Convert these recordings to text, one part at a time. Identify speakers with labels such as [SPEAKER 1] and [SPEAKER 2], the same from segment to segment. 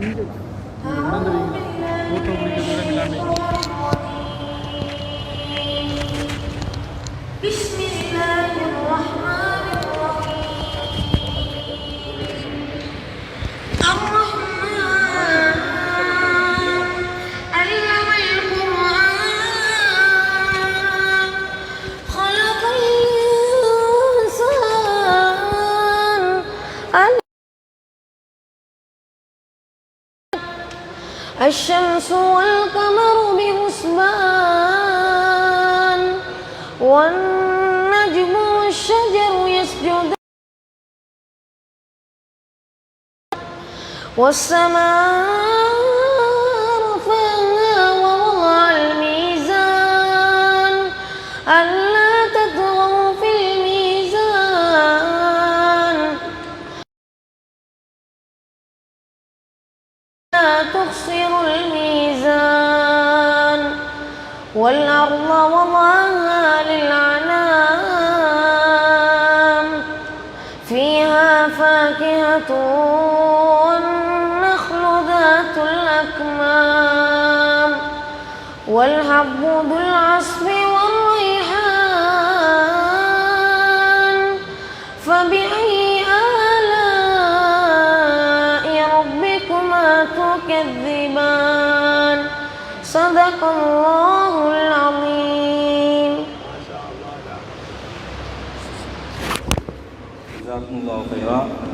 [SPEAKER 1] 何でもいい。الشمس والقمر بحسبان والنجم والشجر يسجدان والسماء الميزان ألا في الميزان. لا تخسر والأرض وضعها للعنام فيها فاكهة والنخل ذات الأكمام. والحب ذو العصف
[SPEAKER 2] Sadakallahul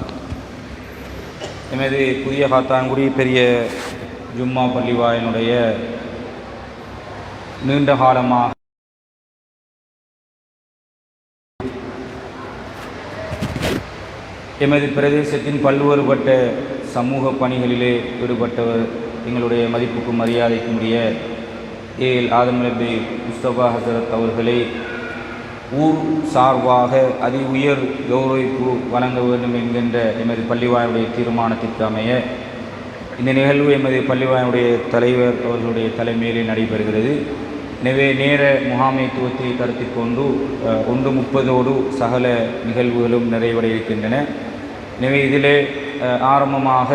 [SPEAKER 2] எனது புதிய காத்தான்குடி பெரிய ஜும்மா பள்ளிவாயினுடைய நீண்ட காலமாக எமது பிரதேசத்தின் பல்வேறுபட்ட சமூக பணிகளிலே ஈடுபட்டவர் எங்களுடைய மதிப்புக்கும் மரியாதைக்குரிய ஏல் ஏஎல் ஆதம் நபி முஸ்தபா ஹசரத் அவர்களை ஊர் சார்பாக அதி உயர் கௌரவிப்பு வழங்க வேண்டும் என்கின்ற எமது பள்ளிவாயுடைய தீர்மானத்திற்கு அமைய இந்த நிகழ்வு எமது பள்ளிவாயுடைய தலைவர் அவர்களுடைய தலைமையிலே நடைபெறுகிறது. எனவே நேர முகாமைத்துவத்தை கருத்தில் கொண்டு ஒன்று முப்பதோடு சகல நிகழ்வுகளும் நிறைவடைய இருக்கின்றன. எனவே இதிலே ஆரம்பமாக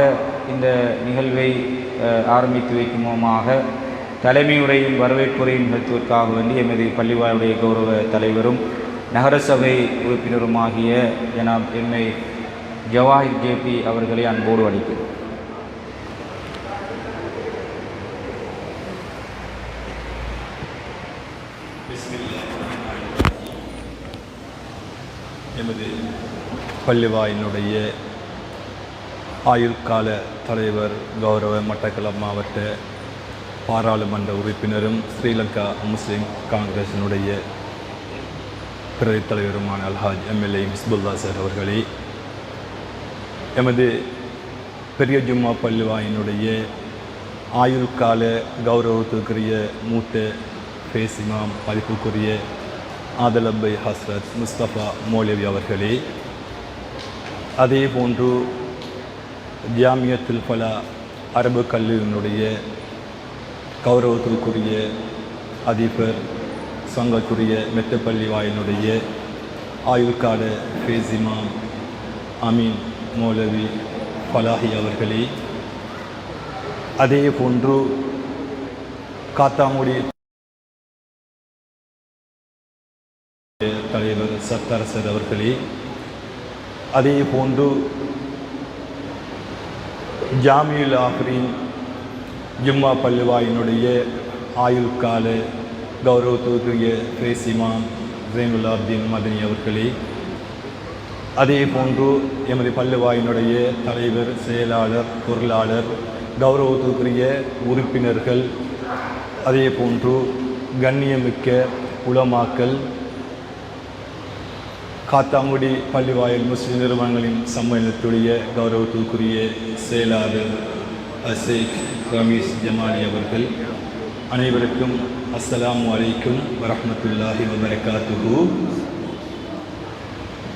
[SPEAKER 2] இந்த நிகழ்வை ஆரம்பித்து வைக்கும் முகமாக தலைமையுரையும் வரவேற்புரையும் நிகழ்த்துவதற்காக வேண்டி எமது பள்ளிவாயுடைய கௌரவ தலைவரும் நகரசபை உறுப்பினருமாகிய ஜனாப் M I Jawahir J P அவர்களை அன்போடு அளிக்கிறேன்
[SPEAKER 3] எமது பள்ளிவாயினுடைய ஆயுள்கால தலைவர் கௌரவ மட்டக்களப் மாவட்ட பாராளுமன்ற உறுப்பினரும் ஸ்ரீலங்கா முஸ்லிம் காங்கிரசினுடைய பிரதி தலைவருமான அல்ஹாஜ் எம்எல்ஏ ஹிஸ்புல்லா சார் அவர்களே எமது பெரிய ஜும்மா பல்லுவாயினுடைய ஆயுள் கால கௌரவத்துக்குரிய மூத்த பேசிமாம் மதிப்புக்குரிய ஆதலப்பை ஹஸ்ரத் முஸ்தபா மௌலவி அவர்களே அதே போன்று ஜாமியத்துல் ஃபலா அரபு கல்லூரியினுடைய கௌரவத்திற்குரிய அதிபர் சங்கத்துடைய மெத்தப்பள்ளி வாயினுடைய ஆயுள்கால ஃபேசிமாம் அமீன் மௌலவி பலாஹி அவர்களே அதே போன்று காத்தாங்குடி தலைவர் சத்தரசர் அவர்களே அதே போன்று ஜாமியுல் ஆஃப்ரின் ஜும்மா பள்ளிவாயினுடைய ஆயுள் கால கௌரவத்துக்குரிய பேசிமான் ஜெயினுல்லாப்தீன் மதனி அவர்களே அதே போன்று எமது பள்ளிவாயினுடைய தலைவர் செயலாளர் பொருளாளர் கௌரவத்துக்குரிய உறுப்பினர்கள் அதே போன்று கண்ணியமிக்க உளமாக்கல் காத்தாங்குடி பள்ளிவாயல் முஸ்லிம் நிறுவனங்களின் சம்மேளனத்துடைய கௌரவத்துக்குரிய செயலாளர் அசேக் ரமேஷ் ஜமாலி அவர்கள் அனைவருக்கும் அஸ்ஸலாமு வலைக்கும் வரமத்துல்லாஹி வபரகாத்துஹு.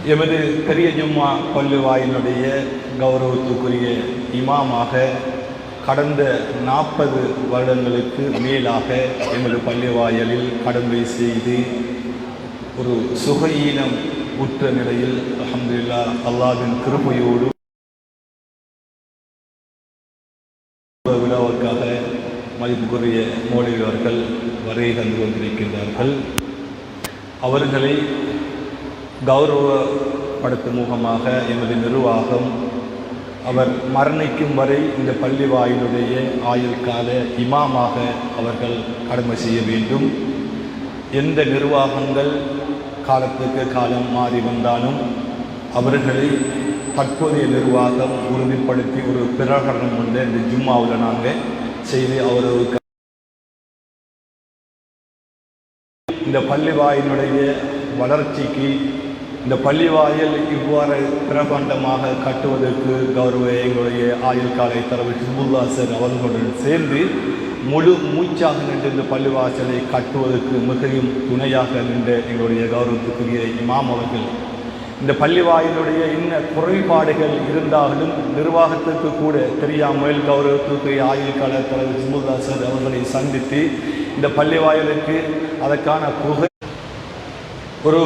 [SPEAKER 3] எமது பெரிய ஜும்மா பள்ளிவாயினுடைய கௌரவத்துக்குரிய இமாமாக கடந்த நாற்பது வருடங்களுக்கு மேலாக எமது பள்ளிவாயலில் கடமை செய்து ஒரு சுகையீனம் உற்ற நிலையில் அஹமதுல்லா அல்லாவின் கிருபையோடு மதிப்புக்குரிய மோடி அவர்கள் வருகை தந்து கொண்டிருக்கின்றார்கள். அவர்களை கௌரவப்படுத்தும் முகமாக எமது நிர்வாகம் அவர் மரணிக்கும் வரை இந்த பள்ளி வாயிலுடைய ஆயுள் கால இமாமாக அவர்கள் கடமை செய்ய வேண்டும். எந்த நிர்வாகங்கள் காலத்துக்கு காலம் மாறி வந்தாலும் அவர்களை தற்போதைய நிர்வாகம் உறுதிப்படுத்தி ஒரு பிரகடனம் கொண்டு இந்த ஜும்மாவில் நாங்கள் செய்து அவர்களுக்கு. இந்த பள்ளிவாயினுடைய வளர்ச்சிக்கு இந்த பள்ளிவாயில் இவ்வாறு பிரபண்டமாக கட்டுவதற்கு கௌரவ எங்களுடைய ஆயுள் காலை தலைவர் ஹிபுல்லா அவர்களுடன் சேர்ந்து முழு மூச்சாக நின்று இந்த பள்ளிவாசலை கட்டுவதற்கு மிகவும் துணையாக நின்ற எங்களுடைய கௌரவத்துக்குரிய இமாம் அவர்கள் இந்த பள்ளிவாயிலுடைய இன்ன குறைபாடுகள் இருந்தாலும் நிர்வாகத்திற்கு கூட தெரியாமல் கௌரவத்துக்குரிய ஆயுள் கால தலைவர் சுமுதாசர் அவர்களை சந்தித்து இந்த பள்ளிவாயிலுக்கு அதற்கான புகை ஒரு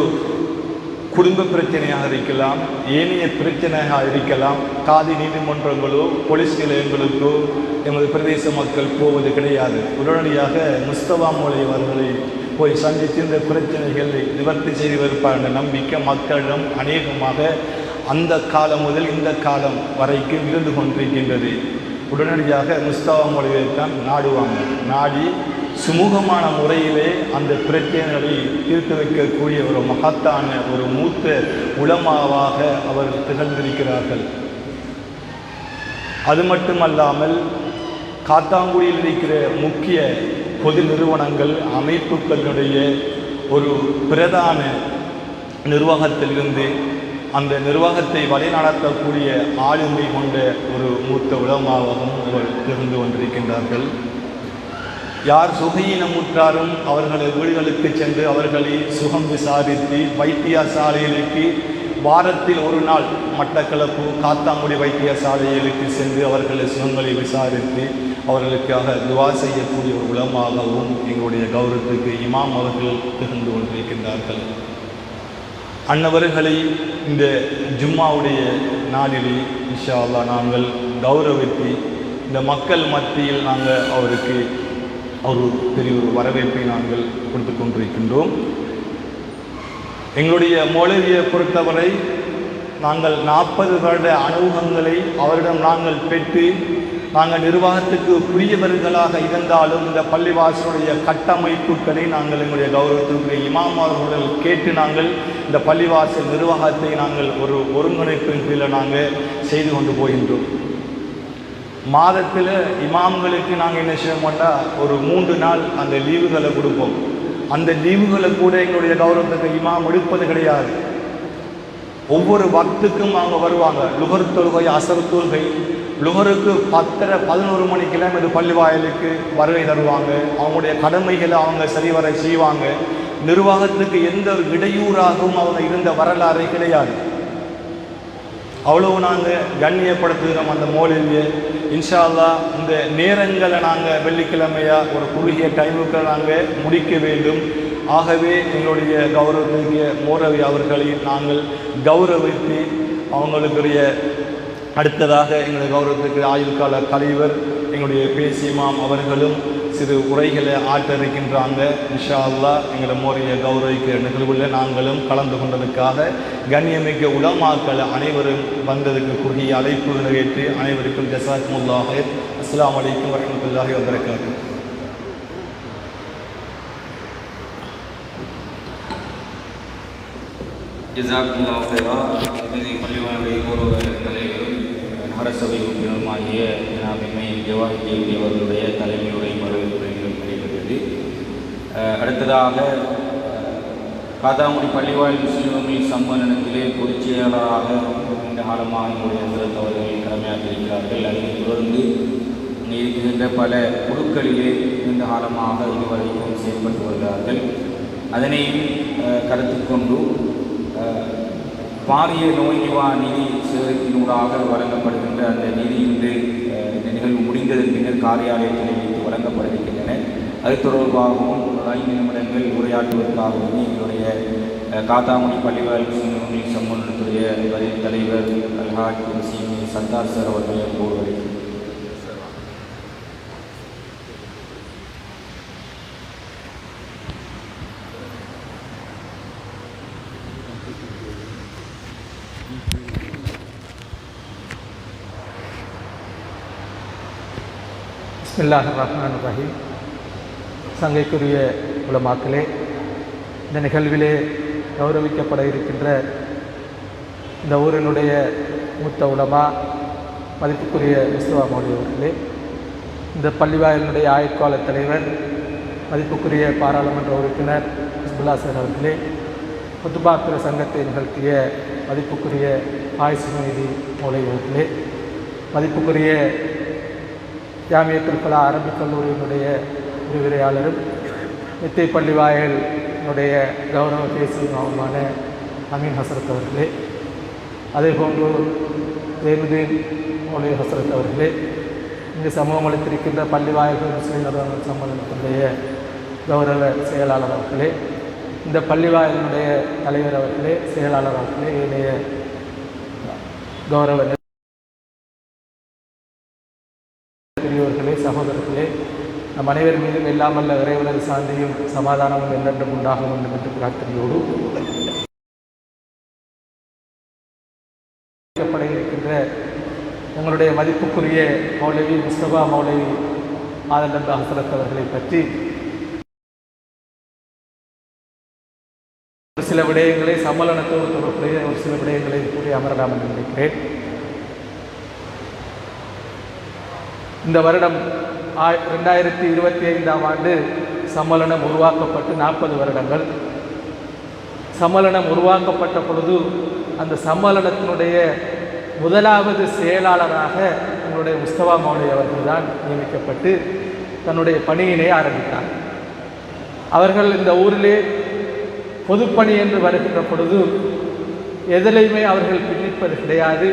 [SPEAKER 3] குடும்ப பிரச்சனையாக இருக்கலாம் ஏனைய பிரச்சனையாக இருக்கலாம். காதி நீதிமன்றங்களோ போலீஸ் நிலையங்களுக்கோ எமது பிரதேச மக்கள் போவது கிடையாது. உடனடியாக முஸ்தபா மோலை அவர்களை போய் சந்தித்து இந்த பிரச்சனைகளை நிவர்த்தி செய்து வருப்பார் என்ற நம்பிக்கை மக்களிடம் அநேகமாக அந்த காலம் முதல் இந்த காலம் வரைக்கும் இருந்து கொண்டிருக்கின்றது. உடனடியாக முஸ்தாவா மொழியை தான் நாடுவாங்க. நாடி சுமூகமான முறையிலே அந்த பிரச்சனைகளை தீர்த்து வைக்கக்கூடிய ஒரு மகத்தான ஒரு மூத்த உளமாவாக அவர் திகழ்ந்திருக்கிறார்கள். அது மட்டுமல்லாமல் காத்தாங்குடியில் இருக்கிற முக்கிய பொது நிறுவனங்கள் அமைப்புகளினுடைய ஒரு பிரதான நிர்வாகத்திலிருந்து அந்த நிர்வாகத்தை வழிநடத்தக்கூடிய ஆளுமை கொண்ட ஒரு மூத்த உலமாகவும் அவர் இருந்து கொண்டிருக்கின்றார்கள் யார் சுகையினமுற்றாரும் அவர்களை வீடுகளுக்கு சென்று அவர்களை சுகம் விசாரித்து வைத்தியசாலைகளுக்கு வாரத்தில் ஒரு நாள் மட்டக்களப்பு காத்தாங்குடி வைத்தியசாலைகளுக்கு சென்று அவர்களை சுகங்களை விசாரித்து அவர்களுக்காக துவா செய்யக்கூடிய ஒரு உளமாகவும் எங்களுடைய கௌரவத்துக்கு இமாம் அவர்கள் திகழ்ந்து கொண்டிருக்கின்றார்கள். அன்னவர்களை இந்த ஜும்மாவுடைய நாளிலே இன்ஷா நாங்கள் கௌரவித்து இந்த மக்கள் மத்தியில் நாங்கள் அவருக்கு ஒரு பெரிய ஒரு வரவேற்பை நாங்கள் கொடுத்து கொண்டிருக்கின்றோம். எங்களுடைய மொழியை பொறுத்தவரை நாங்கள் நாற்பது வருட அனுபவங்களை அவரிடம் நாங்கள் பெற்று நாங்கள் நிர்வாகத்துக்கு புரியவர்களாக இருந்தாலும் இந்த பள்ளிவாசலுடைய கட்டமைப்புகளை நாங்கள் எங்களுடைய கௌரவத்திற்குரிய இமாம் அவர்கள் கேட்டு நாங்கள் இந்த பள்ளிவாசல் நிர்வாகத்தை நாங்கள் ஒரு ஒருங்கிணைப்பின் கீழே நாங்கள் செய்து கொண்டு போகின்றோம். மாதத்தில் இமாம்களுக்கு நாங்கள் என்ன செய்ய மாட்டால் ஒரு மூன்று நாள் அந்த லீவுகளை கொடுப்போம். அந்த லீவுகளை கூட எங்களுடைய கௌரவத்துக்கு இமாம் எடுப்பது கிடையாது. ஒவ்வொரு பக்துக்கும் அவங்க வருவாங்க. லுகர் தொழுகை அசர் தொழுகை லுகருக்கு பத்தரை பதினோரு மணிக்கெல்லாம் இது பள்ளி வாயிலுக்கு வருகை தருவாங்க. அவங்களுடைய கடமைகளை அவங்க சரிவர செய்வாங்க. நிர்வாகத்துக்கு எந்த ஒரு இடையூறாகவும் அவங்க இருந்த வரலாறு கிடையாது. அவ்வளவு நாங்கள் கண்ணியப்படுத்துகிறோம் அந்த மோலியை இன்ஷா அல்லாஹ் இந்த நேரங்களை நாங்கள் வெள்ளிக்கிழமையாக ஒரு குறுகிய டைமுக்கு நாங்கள் முடிக்க வேண்டும். ஆகவே எங்களுடைய கௌரவத்துக்கு மோரவி அவர்களை நாங்கள் கௌரவித்து அவங்களுக்குரிய அடுத்ததாக எங்களுடைய கௌரவத்திற்கு ஆயுள் கால தலைவர் எங்களுடைய பேசியமாம் அவர்களும் சிறு உரைகளை ஆற்ற இருக்கின்றாங்க இன்ஷா அல்லாஹ் எங்களை மோரிய கௌரவிக்கிற நிகழ்வில் நாங்களும் கலந்து கொண்டதுக்காக கண்ணியமிக்க உலமாக்கள் அனைவரும் வந்ததுக்கு குறுகிய அழைப்பு நிறைவேற்றி அனைவருக்கும் ஜசாத்முல்லாஹ் அஸ்லாம் அலைக்கும் வரஹ்மத்துல்லாஹி வபரகாத்துஹு.
[SPEAKER 2] ஜிசாக்குல்லா ஃபைரா இறுதி கௌரவ தலைவரும் நகரசபை உறுப்பினருமாகிய ஜனாபிமை ஜவாஹி அவர்களுடைய தலைமையுடைய வரவேற்புரைகளும் நடைபெற்றது அடுத்ததாக காத்தாங்குடி பள்ளிவாயில் முஸ்லிம்கள் சம்மேளனத்திலே பொதுச் செயலாளராக நீண்ட காலமாக எங்களுடைய ஹசரத் அவர்கள் இருக்கிறார்கள் அதனைத் தொடர்ந்து இருக்கின்ற பல குழுக்களிலே நீண்ட காலமாக இதுவரைக்கும் செயல்பட்டு வருகிறார்கள். அதனையும் கருத்து கொண்டு பாரிய நோய் நிதி சேகரிப்பினூடாக வழங்கப்படுகின்ற அந்த நிதி இன்று இந்த நிகழ்வு முடிந்ததன் பின்னர் காரியாலயத்தில் வைத்து வழங்கப்படுகின்றன அது தொடர்பாகவும் ஐந்து நிமிடங்கள் உரையாற்றுவதற்காகவும் எங்களுடைய காத்தாமணி பள்ளிவாழ் முஸ்லிம் சம்மேளனத்துடைய தலைவர் அல்ஹாஜ் சீனி சர்தார் சார் அவர்களை போர்வரை
[SPEAKER 4] பிஸ்மில்லாஹ் ரஹ்மான் ரஹீம் சங்கைக்குரிய உலமாக்களே இந்த நிகழ்விலே கௌரவிக்கப்பட இருக்கின்ற இந்த ஊரினுடைய மூத்த உலமா மதிப்புக்குரிய முஸ்தவா மௌலி அவர்களே இந்த பள்ளிவாயலினுடைய ஆயுட்கால தலைவர் மதிப்புக்குரிய பாராளுமன்ற உறுப்பினர் ஹிஸ்புல்லா சார் அவர்களே புத்துபாத்திர சங்கத்தை நிகழ்த்திய மதிப்புக்குரிய ஆயுசு நீதி மௌலை அவர்களே மதிப்புக்குரிய ஜாமியத்துல் கலா அரபிக் கல்லூரியினுடைய விரிவுரையாளரும் நித்தை பள்ளிவாயலினுடைய கௌரவ தேசியமாவுமான அமீன் ஹசரத் அவர்களே அதே போன்று ஜெயனுதீன் மௌலி ஹசரத் அவர்களே இங்கு சமூகம் அளித்திருக்கின்ற பள்ளிவாயல்கள் முஸ்லீம் நிறுவன சம்மேளனத்தினுடைய கௌரவ செயலாளர் அவர்களே இந்த பள்ளிவாயலினுடைய தலைவர் அவர்களே செயலாளர் அவர்களே ஏனைய கௌரவ சகோதரர்களே நம் அனைவர் மீதும் எல்லாமல்ல இறைவனது சாந்தியும் சமாதானமும் என்றென்றும் உண்டாக வேண்டும் என்று பிரார்த்தனையோடு பட இருக்கின்ற எங்களுடைய மதிப்புக்குரிய மௌலவி முஸ்தபா மௌலவி ஆதண்டா ஹசரத் அவர்களை பற்றி ஒரு சில விடயங்களை சம்மலனத்தோடு தொடர்புடைய ஒரு சில விடயங்களை கூறி அமரலாம் என்று நினைக்கிறேன். இந்த வருடம் ஆ ரெண்டாயிரத்தி இருபத்தி ஐந்தாம் ஆண்டு சம்மலனம் உருவாக்கப்பட்டு நாற்பது வருடங்கள். சம்மலனம் உருவாக்கப்பட்ட பொழுது அந்த சம்மலனத்தினுடைய முதலாவது செயலாளராக உங்களுடைய முஸ்தபா மௌலி அவர்கள் தான் நியமிக்கப்பட்டு தன்னுடைய பணியினை ஆரம்பித்தார். அவர்கள் இந்த ஊரிலே பொதுப்பணி என்று வருகின்ற பொழுது எதிலையுமே அவர்கள் பின்னிப்பது கிடையாது.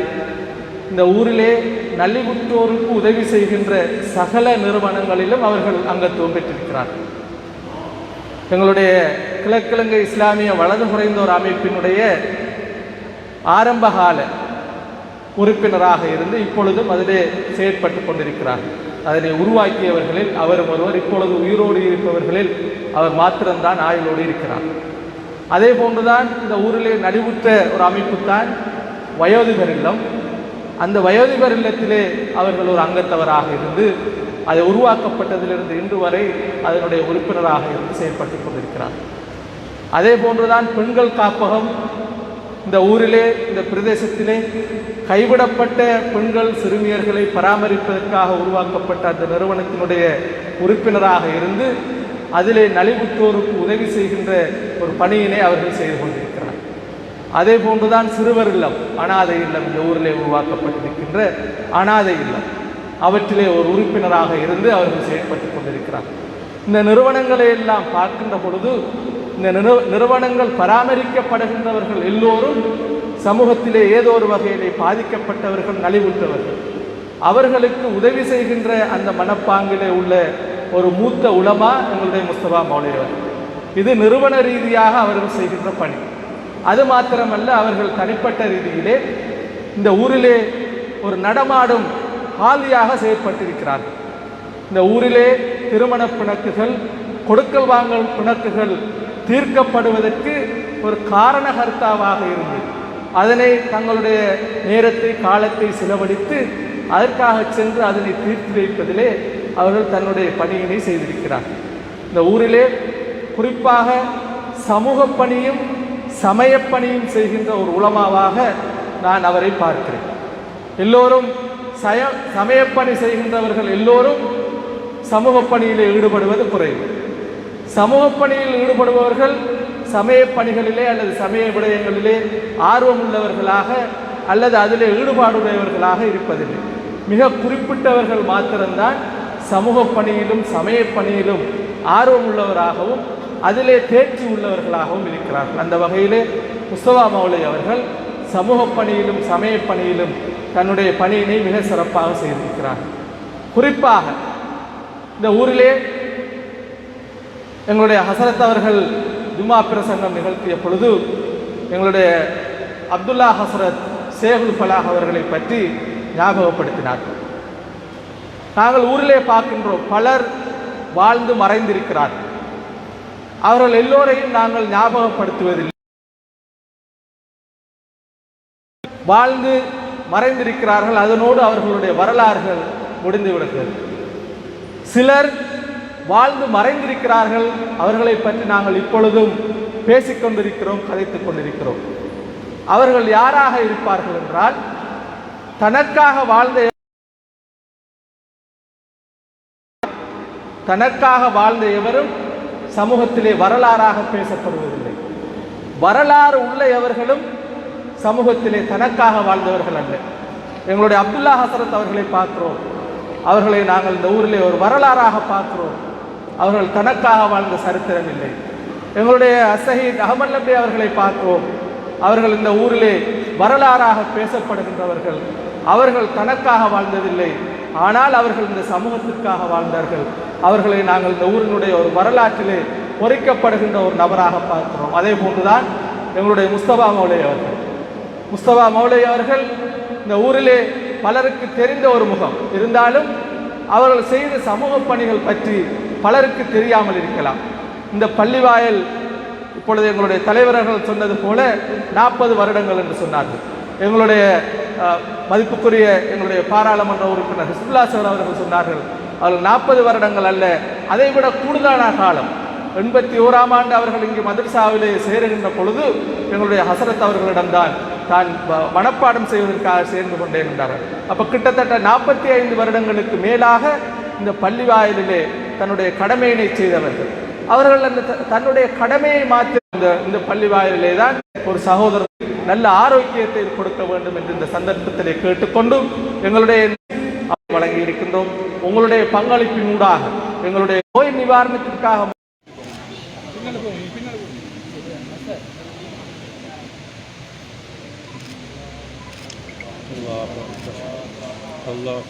[SPEAKER 4] இந்த ஊரிலே நலிவுற்றோருக்கு உதவி செய்கின்ற சகல நிறுவனங்களிலும் அவர்கள் அங்கத்துவம் பெற்றிருக்கிறார்கள் எங்களுடைய கிழக்கிழங்கை இஸ்லாமிய வலது குறைந்தோர் அமைப்பினுடைய ஆரம்பகால உறுப்பினராக இருந்து இப்பொழுதும் அதிலே செயற்பட்டு கொண்டிருக்கிறார். அதனை உருவாக்கியவர்களில் அவர் ஒருவர் இப்பொழுது உயிரோடு இருப்பவர்களில் அவர் மாத்திரம்தான் ஆயுளோடு இருக்கிறார். அதே போன்றுதான் இந்த ஊரிலே நலிவுற்ற ஒரு அமைப்பு தான் வயோதிகர் இல்லம். அந்த வயோதிபர் இல்லத்திலே அவர்கள் ஒரு அங்கத்தவராக இருந்து அது உருவாக்கப்பட்டதிலிருந்து இன்று வரை அதனுடைய உறுப்பினராக இருந்து செயல்பட்டு கொண்டிருக்கிறார். அதே போன்றுதான் பெண்கள் காப்பகம் இந்த ஊரிலே இந்த பிரதேசத்திலே கைவிடப்பட்ட பெண்கள் சிறுமியர்களை பராமரிப்பதற்காக உருவாக்கப்பட்ட அந்த நிறுவனத்தினுடைய உறுப்பினராக இருந்து அதிலே நலிவுற்றோருக்கு உதவி செய்கின்ற ஒரு பணியினை அவர்கள் செய்து கொண்டிருக்கிறார் அதே போன்றுதான் சிறுவர் இல்லம். அனாதை இல்லம் இந்த ஊரிலே உருவாக்கப்பட்டிருக்கின்ற அனாதை இல்லம். அவற்றிலே ஒரு உறுப்பினராக இருந்து அவர்கள் செயல்பட்டு கொண்டிருக்கிறார். இந்த நிறுவனங்களை எல்லாம் பார்க்கின்ற பொழுது இந்த நிறுவனங்கள் பராமரிக்கப்படுகின்றவர்கள் எல்லோரும் சமூகத்திலே ஏதோ ஒரு வகையிலே பாதிக்கப்பட்டவர்கள் நலிவுற்றவர்கள். அவர்களுக்கு உதவி செய்கின்ற அந்த மனப்பாங்கிலே உள்ள ஒரு மூத்த உலமா எங்களுடைய முஸ்தபா மௌலியவர் இது நிறுவன ரீதியாக அவர்கள் செய்கின்ற பணி. அது மாத்திரமல்ல அவர்கள் தனிப்பட்ட ரீதியிலே இந்த ஊரிலே ஒரு நடமாடும் ஹாலியாக செயற்பட்டிருக்கிறார்கள். இந்த ஊரிலே திருமண பிணக்குகள் கொடுக்கல் வாங்கல் பிணக்குகள் தீர்க்கப்படுவதற்கு ஒரு காரணகர்த்தாவாக இருந்தது. அதனை தங்களுடைய நேரத்தை காலத்தை செலவழித்து அதற்காக சென்று அதனை தீர்த்து வைப்பதிலே அவர்கள் தன்னுடைய பணியினை செய்திருக்கிறார் இந்த ஊரிலே குறிப்பாக சமூக பணியும் சமயப்பணியும் செய்கின்ற ஒரு உலமாவாக நான் அவரை பார்க்கிறேன். எல்லோரும் சய சமயப்பணி செய்கின்றவர்கள் எல்லோரும் சமூக பணியில் ஈடுபடுவது குறைவு. சமூக பணியில் ஈடுபடுபவர்கள் சமய பணிகளிலே அல்லது சமய விடயங்களிலே ஆர்வம் உள்ளவர்களாக அல்லது அதிலே ஈடுபாடுடையவர்களாக இருப்பதில்லை. மிக குறிப்பிட்டவர்கள் மாத்திரம்தான் சமூக பணியிலும் சமய பணியிலும் ஆர்வம் உள்ளவராகவும் அதிலே தேர்ச்சி உள்ளவர்களாகவும் இருக்கிறார்கள். அந்த வகையிலே முஸ்தபா மௌலை அவர்கள் சமூக பணியிலும் சமய பணியிலும் தன்னுடைய பணியினை மிக சிறப்பாக செய்திருக்கிறார். குறிப்பாக இந்த ஊரிலே எங்களுடைய ஹசரத் அவர்கள் ஜும்மா பிரசங்கம் நிகழ்த்திய பொழுது எங்களுடைய அப்துல்லா ஹசரத் சேகுல் ஃபலாஹ் அவர்களை பற்றி ஞாபகப்படுத்தினார்கள். நாங்கள் ஊரிலே பார்க்கின்றோம் பலர் வாழ்ந்து மறைந்திருக்கிறார்கள். அவர்கள் எல்லோரையும் நாங்கள் ஞாபகப்படுத்துவதில்லை. வாழ்ந்து மறைந்திருக்கிறார்கள் அதனோடு அவர்களுடைய வரலாறுகள் முடிந்து விடுகிறது சிலர் வாழ்ந்து மறைந்திருக்கிறார்கள் அவர்களை பற்றி நாங்கள் இப்பொழுதும் பேசிக்கொண்டிருக்கிறோம் கதைத்துக் கொண்டிருக்கிறோம். அவர்கள் யாராக இருப்பார்கள் என்றால் தனக்காக வாழ்ந்த தனக்காக வாழ்ந்த எவரும் சமூகத்திலே வரலாறாக பேசப்படுவதில்லை. வரலாறு உள்ள எவர்களும் சமூகத்திலே தனக்காக வாழ்ந்தவர்கள் அல்ல. எங்களுடைய அப்துல்லா ஹசரத் அவர்களை பார்க்கிறோம். அவர்களை நாங்கள் இந்த ஊரிலே ஒரு வரலாறாக பார்க்கிறோம். அவர்கள் தனக்காக வாழ்ந்த சரித்திரம் இல்லை. எங்களுடைய அசஹீத் அகமது நபி அவர்களை பார்க்கிறோம். அவர்கள் இந்த ஊரிலே வரலாறாக பேசப்படுகின்றவர்கள். அவர்கள் தனக்காக வாழ்ந்ததில்லை. ஆனால் அவர்கள் இந்த சமூகத்திற்காக வாழ்ந்தார்கள். அவர்களை நாங்கள் இந்த ஊரினுடைய ஒரு வரலாற்றிலே பொறிக்கப்படுகின்ற ஒரு நபராக பார்க்கிறோம். அதே போன்றுதான் எங்களுடைய முஸ்தபா மௌலை அவர்கள். முஸ்தபா மௌலை அவர்கள் இந்த ஊரிலே பலருக்கு தெரிந்த ஒரு முகம். இருந்தாலும் அவர்கள் செய்த சமூக பணிகள் பற்றி பலருக்கு தெரியாமல் இருக்கலாம். இந்த பள்ளிவாயல் இப்பொழுது எங்களுடைய தலைவர்கள் சொன்னது போல நாற்பது வருடங்கள் என்று சொன்னார்கள். எங்களுடைய மதிப்புக்குரிய எங்களுடைய பாராளுமன்ற உறுப்பினர் ஹிஸ்புல்லா சார் அவர்கள் சொன்னார்கள் அவர்கள் நாற்பது வருடங்கள் அல்ல. அதைவிட கூடுதலான காலம். எண்பத்தி ஓராம் ஆண்டு அவர்கள் இங்கு மதரசாவிலே சேருகின்ற பொழுது எங்களுடைய ஹசரத் அவர்களிடம்தான் தான் மனப்பாடம் செய்வதற்காக சேர்ந்து கொண்டேன் என்றார்கள் அப்போ கிட்டத்தட்ட நாற்பத்தி ஐந்து வருடங்களுக்கு மேலாக இந்த பள்ளி வாயிலே தன்னுடைய கடமையினை செய்தவர்கள். அவர்கள் அந்த த- தன்னுடைய கடமையை மாற்றி இந்த இந்த பள்ளி வாயிலே தான் ஒரு சகோதரர் நல்ல ஆரோக்கியத்தை கொடுக்க வேண்டும் என்று இந்த சந்தர்ப்பத்திலே கேட்டுக்கொண்டும் எங்களுடைய வழங்கி இருக்கின்றோம் உங்களுடைய பங்களிப்பின் ஊடாக எங்களுடைய நோய் நிவாரணத்திற்காக. அல்லாஹ்.